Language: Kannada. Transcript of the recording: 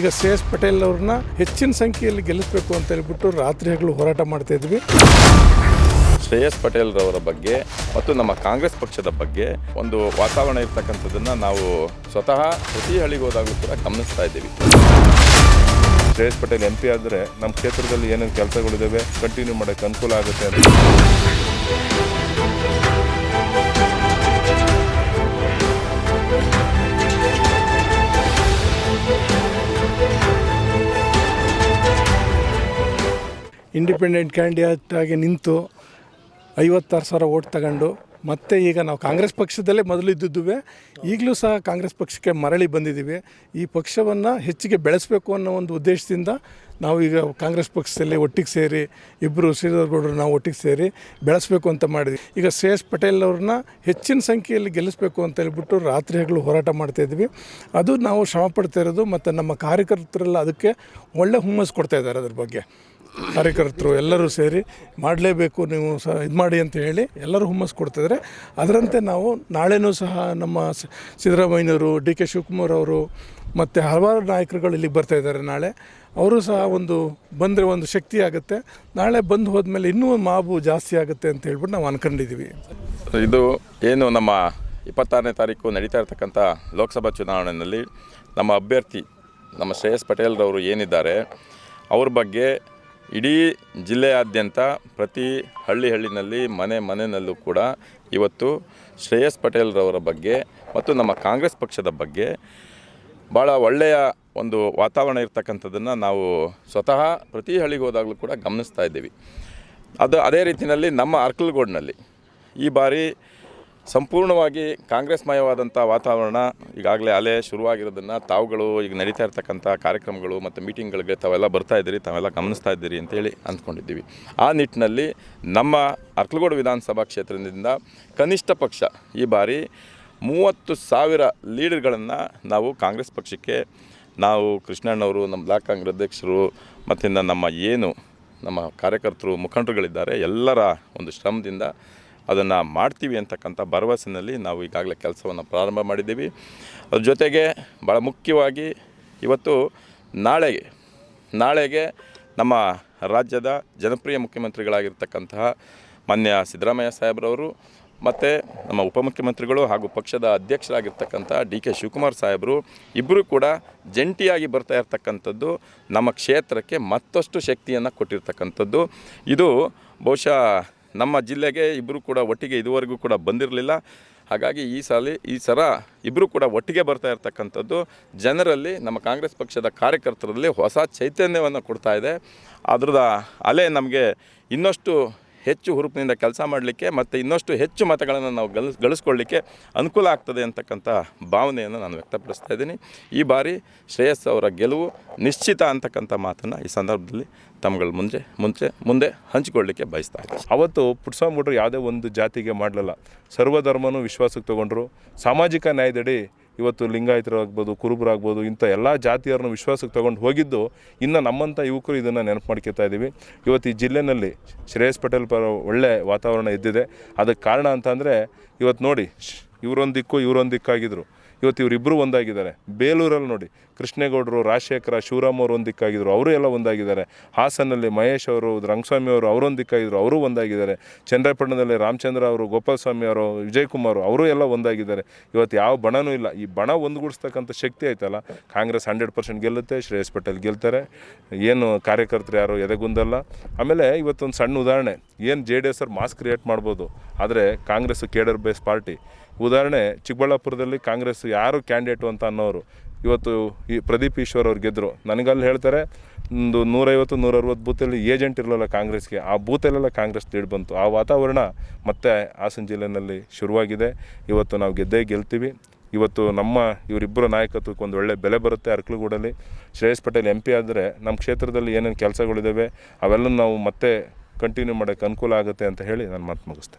ಈಗ ಶ್ರೇಯಸ್ ಪಟೇಲ್ ಅವ್ರನ್ನ ಹೆಚ್ಚಿನ ಸಂಖ್ಯೆಯಲ್ಲಿ ಗೆಲ್ಲಿಸಬೇಕು ಅಂತ ಹೇಳ್ಬಿಟ್ಟು ರಾತ್ರಿ ಹಗಲು ಹೋರಾಟ ಮಾಡ್ತಾ ಇದ್ವಿ. ಶ್ರೇಯಸ್ ಪಟೇಲ್ ರವರ ಬಗ್ಗೆ ಮತ್ತು ನಮ್ಮ ಕಾಂಗ್ರೆಸ್ ಪಕ್ಷದ ಬಗ್ಗೆ ಒಂದು ವಾತಾವರಣ ಇರ್ತಕ್ಕಂಥದ್ದನ್ನು ನಾವು ಸ್ವತಃ ಪ್ರತಿ ಹಳ್ಳಿಗೆ ಹೋದಾಗಲೂ ಕೂಡ ಗಮನಿಸ್ತಾ ಇದ್ದೀವಿ. ಶ್ರೇಯಸ್ ಪಟೇಲ್ ಎಂ ಪಿ ಆದರೆ ನಮ್ಮ ಕ್ಷೇತ್ರದಲ್ಲಿ ಏನೇನು ಕೆಲಸಗಳಿದ್ದಾವೆ ಕಂಟಿನ್ಯೂ ಮಾಡೋಕ್ಕೆ ಅನುಕೂಲ ಆಗುತ್ತೆ ಅಂತ. ಇಂಡಿಪೆಂಡೆಂಟ್ ಕ್ಯಾಂಡಿಡೇಟ್ ಆಗಿ ನಿಂತು ಐವತ್ತಾರು ಸಾವಿರ ಓಟ್ ತಗೊಂಡು, ಮತ್ತೆ ಈಗ ನಾವು ಕಾಂಗ್ರೆಸ್ ಪಕ್ಷದಲ್ಲೇ ಮೊದಲು ಇದ್ದಿದ್ದುವೆ, ಈಗಲೂ ಸಹ ಕಾಂಗ್ರೆಸ್ ಪಕ್ಷಕ್ಕೆ ಮರಳಿ ಬಂದಿದ್ದೀವಿ. ಈ ಪಕ್ಷವನ್ನು ಹೆಚ್ಚಿಗೆ ಬೆಳೆಸಬೇಕು ಅನ್ನೋ ಒಂದು ಉದ್ದೇಶದಿಂದ ನಾವು ಈಗ ಕಾಂಗ್ರೆಸ್ ಪಕ್ಷದಲ್ಲಿ ಒಟ್ಟಿಗೆ ಸೇರಿ ಇಬ್ಬರು ಶ್ರೀಧರ್ಗೌಡರು ನಾವು ಒಟ್ಟಿಗೆ ಸೇರಿ ಬೆಳೆಸಬೇಕು ಅಂತ ಮಾಡಿದ್ವಿ. ಈಗ ಶ್ರೇಯಸ್ ಪಟೇಲ್ ಅವ್ರನ್ನ ಹೆಚ್ಚಿನ ಸಂಖ್ಯೆಯಲ್ಲಿ ಗೆಲ್ಲಿಸಬೇಕು ಅಂತ ಹೇಳ್ಬಿಟ್ಟು ರಾತ್ರಿ ಹಗಲು ಹೋರಾಟ ಮಾಡ್ತಾಯಿದ್ವಿ ಅದು ನಾವು ಶ್ರಮ ಪಡ್ತಾ ಇರೋದು, ಮತ್ತು ನಮ್ಮ ಕಾರ್ಯಕರ್ತರೆಲ್ಲ ಅದಕ್ಕೆ ಒಳ್ಳೆ ಹುಮ್ಮಸ್ಸು ಕೊಡ್ತಾ ಇದ್ದಾರೆ ಅದ್ರ ಬಗ್ಗೆ. ಕಾರ್ಯಕರ್ತರು ಎಲ್ಲರೂ ಸೇರಿ ಮಾಡಲೇಬೇಕು, ನೀವು ಸಹ ಇದು ಮಾಡಿ ಅಂತ ಹೇಳಿ ಎಲ್ಲರೂ ಹುಮ್ಮಸ್ಸು ಕೊಡ್ತಿದ್ದಾರೆ ಅದರಂತೆ ನಾವು ನಾಳೆನೂ ಸಹ ನಮ್ಮ ಸಿದ್ದರಾಮಯ್ಯನವರು, ಡಿ ಕೆ ಶಿವಕುಮಾರ್ ಅವರು ಮತ್ತು ಹಲವಾರು ನಾಯಕರುಗಳು ಇಲ್ಲಿಗೆ ಬರ್ತಾ ಇದ್ದಾರೆ ನಾಳೆ. ಅವರು ಸಹ ಒಂದು ಬಂದರೆ ಒಂದು ಶಕ್ತಿ ಆಗುತ್ತೆ. ನಾಳೆ ಬಂದು ಹೋದ್ಮೇಲೆ ಇನ್ನೂ ಮಾಬು ಜಾಸ್ತಿ ಆಗುತ್ತೆ ಅಂತ ಹೇಳ್ಬಿಟ್ಟು ನಾವು ಅನ್ಕೊಂಡಿದ್ದೀವಿ ಇದು ಏನು ನಮ್ಮ ಇಪ್ಪತ್ತಾರನೇ ತಾರೀಕು ನಡೀತಾ ಇರತಕ್ಕಂಥ ಲೋಕಸಭಾ ಚುನಾವಣೆಯಲ್ಲಿ ನಮ್ಮ ಅಭ್ಯರ್ಥಿ ನಮ್ಮ ಶ್ರೇಯಸ್ ಪಟೇಲ್ರವರು ಏನಿದ್ದಾರೆ, ಅವ್ರ ಬಗ್ಗೆ ಇಡೀ ಜಿಲ್ಲೆಯಾದ್ಯಂತ ಪ್ರತಿ ಹಳ್ಳಿ ಹಳ್ಳಿನಲ್ಲಿ ಮನೆ ಮನೆಯಲ್ಲೂ ಕೂಡ ಇವತ್ತು ಶ್ರೇಯಸ್ ಪಟೇಲ್ರವರ ಬಗ್ಗೆ ಮತ್ತು ನಮ್ಮ ಕಾಂಗ್ರೆಸ್ ಪಕ್ಷದ ಬಗ್ಗೆ ಭಾಳ ಒಳ್ಳೆಯ ಒಂದು ವಾತಾವರಣ ಇರ್ತಕ್ಕಂಥದ್ದನ್ನು ನಾವು ಸ್ವತಃ ಪ್ರತಿ ಹಳ್ಳಿಗೆ ಹೋದಾಗಲೂ ಕೂಡ ಗಮನಿಸ್ತಾ ಇದ್ದೀವಿ. ಅದು ಅದೇ ರೀತಿಯಲ್ಲಿ ನಮ್ಮ ಅರ್ಕಲ್ಗೋಡ್ನಲ್ಲಿ ಈ ಬಾರಿ ಸಂಪೂರ್ಣವಾಗಿ ಕಾಂಗ್ರೆಸ್ಮಯವಾದಂಥ ವಾತಾವರಣ ಈಗಾಗಲೇ ಅಲೆ ಶುರುವಾಗಿರೋದನ್ನು ತಾವುಗಳು ಈಗ ನಡೀತಾ ಇರ್ತಕ್ಕಂಥ ಕಾರ್ಯಕ್ರಮಗಳು ಮತ್ತು ಮೀಟಿಂಗ್ಗಳಿಗೆ ತಾವೆಲ್ಲ ಬರ್ತಾ ಇದ್ದೀರಿ, ತಾವೆಲ್ಲ ಗಮನಿಸ್ತಾ ಇದ್ದೀರಿ ಅಂತೇಳಿ ಅಂದ್ಕೊಂಡಿದ್ದೀವಿ. ಆ ನಿಟ್ಟಿನಲ್ಲಿ ನಮ್ಮ ಅರ್ಕಲಗೋಡು ವಿಧಾನಸಭಾ ಕ್ಷೇತ್ರದಿಂದ ಕನಿಷ್ಠ ಪಕ್ಷ ಈ ಬಾರಿ ಮೂವತ್ತು ಸಾವಿರ ಲೀಡರ್ಗಳನ್ನು ನಾವು ಕಾಂಗ್ರೆಸ್ ಪಕ್ಷಕ್ಕೆ ನಾವು ಕೃಷ್ಣಣ್ಣವರು, ನಮ್ಮ ಬ್ಲಾಕ್ ಕಾಂಗ್ರೆಸ್ ಅಧ್ಯಕ್ಷರು ಮತ್ತು ನಮ್ಮ ಏನು ನಮ್ಮ ಕಾರ್ಯಕರ್ತರು, ಮುಖಂಡರುಗಳಿದ್ದಾರೆ, ಎಲ್ಲರ ಒಂದು ಶ್ರಮದಿಂದ ಅದನ್ನು ಮಾಡ್ತೀವಿ ಅಂತಕ್ಕಂಥ ಭರವಸೆಯಲ್ಲಿ ನಾವು ಈಗಾಗಲೇ ಕೆಲಸವನ್ನು ಪ್ರಾರಂಭ ಮಾಡಿದ್ದೀವಿ. ಅದ್ರ ಜೊತೆಗೆ ಭಾಳ ಮುಖ್ಯವಾಗಿ ಇವತ್ತು ನಾಳೆಗೆ ನಾಳೆಗೆ ನಮ್ಮ ರಾಜ್ಯದ ಜನಪ್ರಿಯ ಮುಖ್ಯಮಂತ್ರಿಗಳಾಗಿರ್ತಕ್ಕಂತಹ ಮಾನ್ಯ ಸಿದ್ದರಾಮಯ್ಯ ಸಾಹೇಬ್ರವರು ಮತ್ತು ನಮ್ಮ ಉಪಮುಖ್ಯಮಂತ್ರಿಗಳು ಹಾಗೂ ಪಕ್ಷದ ಅಧ್ಯಕ್ಷರಾಗಿರ್ತಕ್ಕಂಥ ಡಿ ಕೆ ಶಿವಕುಮಾರ್ ಸಾಹೇಬರು ಇಬ್ಬರು ಕೂಡ ಜಂಟಿಯಾಗಿ ಬರ್ತಾ ಇರ್ತಕ್ಕಂಥದ್ದು ನಮ್ಮ ಕ್ಷೇತ್ರಕ್ಕೆ ಮತ್ತಷ್ಟು ಶಕ್ತಿಯನ್ನು ಕೊಟ್ಟಿರ್ತಕ್ಕಂಥದ್ದು. ಇದು ಬಹುಶಃ ನಮ್ಮ ಜಿಲ್ಲೆಗೆ ಇಬ್ಬರು ಕೂಡ ಒಟ್ಟಿಗೆ ಇದುವರೆಗೂ ಕೂಡ ಬಂದಿರಲಿಲ್ಲ. ಹಾಗಾಗಿ ಈ ಸಾಲಿ, ಈ ಸಲ ಇಬ್ಬರು ಕೂಡ ಒಟ್ಟಿಗೆ ಬರ್ತಾ ಇರತಕ್ಕಂಥದ್ದು. ಜನರಲ್ಲಿ ನಮ್ಮ ಕಾಂಗ್ರೆಸ್ ಪಕ್ಷದ ಕಾರ್ಯಕರ್ತರಲ್ಲಿ ಹೊಸ ಚೈತನ್ಯವನ್ನು ಕೊಡ್ತಾ ಇದೆ. ಅದ್ರದ ಅಲೆ ನಮಗೆ ಇನ್ನಷ್ಟು ಹೆಚ್ಚು ಹುರುಪಿನಿಂದ ಕೆಲಸ ಮಾಡಲಿಕ್ಕೆ ಮತ್ತು ಇನ್ನಷ್ಟು ಹೆಚ್ಚು ಮತಗಳನ್ನು ನಾವು ಗಳಿಸ್ ಗಳಿಸ್ಕೊಳ್ಳಿಕ್ಕೆ ಅನುಕೂಲ ಆಗ್ತದೆ ಅಂತಕ್ಕಂಥ ಭಾವನೆಯನ್ನು ನಾನು ವ್ಯಕ್ತಪಡಿಸ್ತಾ ಇದ್ದೀನಿ. ಈ ಬಾರಿ ಶ್ರೇಯಸ್ ಅವರ ಗೆಲುವು ನಿಶ್ಚಿತ ಅಂತಕ್ಕಂಥ ಮಾತನ್ನು ಈ ಸಂದರ್ಭದಲ್ಲಿ ತಮ್ಮಗಳ ಮುಂಚೆ ಮುಂಚೆ, ಮುಂದೆ ಹಂಚಿಕೊಳ್ಳಿಕ್ಕೆ ಬಯಸ್ತಾ ಇದ್ದೀನಿ ಅವತ್ತು ಪುಟ್ಸ್ವಾಮಿಗೌಡರು ಯಾವುದೇ ಒಂದು ಜಾತಿಗೆ ಮಾಡಲಿಲ್ಲ. ಸರ್ವಧರ್ಮನೂ ವಿಶ್ವಾಸಕ್ಕೆ ತಗೊಂಡ್ರು. ಸಾಮಾಜಿಕ ನ್ಯಾಯದಡಿ ಇವತ್ತು ಲಿಂಗಾಯತರಾಗ್ಬೋದು, ಕುರುಬರಾಗ್ಬೋದು, ಇಂಥ ಎಲ್ಲ ಜಾತಿಯರನ್ನು ವಿಶ್ವಾಸಕ್ಕೆ ತಗೊಂಡು ಹೋಗಿದ್ದು ಇನ್ನು ನಮ್ಮಂಥ ಯುವಕರು ಇದನ್ನು ನೆನಪು ಮಾಡ್ಕೊತಾ ಇದ್ದೀವಿ ಇವತ್ತು ಈ ಜಿಲ್ಲೆಯಲ್ಲಿ ಶ್ರೇಯಸ್ ಪಟೇಲ್ ಪರ ಒಳ್ಳೆ ವಾತಾವರಣ ಇದ್ದಿದೆ ಅದಕ್ಕೆ ಕಾರಣ ಅಂತಂದರೆ ಇವತ್ತು ನೋಡಿ ಇವರೊಂದು ದಿಕ್ಕು, ಇವರೊಂದು ಇವತ್ತು ಇವರಿಬ್ಬರು ಒಂದಾಗಿದ್ದಾರೆ. ಬೇಲೂರಲ್ಲಿ ನೋಡಿ, ಕೃಷ್ಣೇಗೌಡರು, ರಾಜಶೇಖರ, ಶಿವರಾಮ್ ಅವರು ಒಂದಿಕ್ಕಾಗಿದ್ದರು ದಿಕ್ಕಾಗಿದ್ದರು ಅವರು ಎಲ್ಲ ಒಂದಾಗಿದ್ದಾರೆ. ಹಾಸನಲ್ಲಿ ಮಹೇಶ್ ಅವರು, ರಂಗಸ್ವಾಮಿ ಅವರು ಅವರೊಂದಿಕ್ಕಾಗಿದ್ದರು ಅವರು ಒಂದಾಗಿದ್ದಾರೆ. ಚಂದ್ರಪಟ್ಟಣದಲ್ಲಿ ರಾಮಚಂದ್ರ ಅವರು, ಗೋಪಾಲಸ್ವಾಮಿ ಅವರು ವಿಜಯ್ ಕುಮಾರ್ ಅವರು ಎಲ್ಲ ಒಂದಾಗಿದ್ದಾರೆ. ಇವತ್ತು ಯಾವ ಬಣನೂ ಇಲ್ಲ. ಈ ಬಣ ಒಂದುಗೂಡಿಸ್ತಕ್ಕಂಥ ಶಕ್ತಿ ಆಯ್ತಲ್ಲ? ಕಾಂಗ್ರೆಸ್ ಹಂಡ್ರೆಡ್ ಪರ್ಸೆಂಟ್ ಗೆಲ್ಲುತ್ತೆ, ಶ್ರೇಯಸ್ ಪಟೇಲ್ ಗೆಲ್ತಾರೆ. ಏನು ಕಾರ್ಯಕರ್ತರು ಯಾರು ಎದೆಗುಂದಲ್ಲ? ಆಮೇಲೆ ಇವತ್ತೊಂದು ಸಣ್ಣ ಉದಾಹರಣೆ. ಏನು ಜೆ ಡಿ ಎಸ್ ಅವ್ರು ಮಾಸ್ ಕ್ರಿಯೇಟ್ ಮಾಡ್ಬೋದು. ಆದರೆ ಕಾಂಗ್ರೆಸ್ ಕೇಡರ್ ಬೇಸ್ ಪಾರ್ಟಿ. ಉದಾಹರಣೆ, ಚಿಕ್ಕಬಳ್ಳಾಪುರದಲ್ಲಿ ಕಾಂಗ್ರೆಸ್ ಯಾರು ಕ್ಯಾಂಡಿಡೇಟು ಅಂತ ಅನ್ನೋರು. ಇವತ್ತು ಈ ಪ್ರದೀಪ್ ಈಶ್ವರ್ ಅವ್ರು ಗೆದ್ದರು ನನಗಲ್ಲಿ ಹೇಳ್ತಾರೆ, ಒಂದು ನೂರೈವತ್ತು, ನೂರರವತ್ತು ಬೂತಲ್ಲಿ ಏಜೆಂಟ್ ಇರಲಿಲ್ಲ ಕಾಂಗ್ರೆಸ್ಗೆ. ಆ ಬೂತಲ್ಲೆಲ್ಲ ಕಾಂಗ್ರೆಸ್ ಲೀಡ್ ಬಂತು. ಆ ವಾತಾವರಣ ಮತ್ತೆ ಹಾಸನ ಜಿಲ್ಲೆಯಲ್ಲಿ ಶುರುವಾಗಿದೆ. ಇವತ್ತು ನಾವು ಗೆದ್ದೇ ಗೆಲ್ತೀವಿ. ಇವತ್ತು ನಮ್ಮ ಇವರಿಬ್ಬರ ನಾಯಕತ್ವಕ್ಕೆ ಒಂದು ಒಳ್ಳೆ ಬೆಲೆ ಬರುತ್ತೆ ಅರ್ಕಲಗೂಡಲ್ಲಿ. ಶ್ರೇಯಸ್ ಪಟೇಲ್ ಎಂ ಪಿ ಆದರೆ ನಮ್ಮ ಕ್ಷೇತ್ರದಲ್ಲಿ ಏನೇನು ಕೆಲಸಗಳಿದ್ದಾವೆ ಅವೆಲ್ಲ ನಾವು ಮತ್ತೆ ಕಂಟಿನ್ಯೂ ಮಾಡೋಕ್ಕೆ ಅನುಕೂಲ ಆಗುತ್ತೆ ಅಂತ ಹೇಳಿ ನಾನು ಮಾತು ಮುಗಿಸ್ತೇನೆ.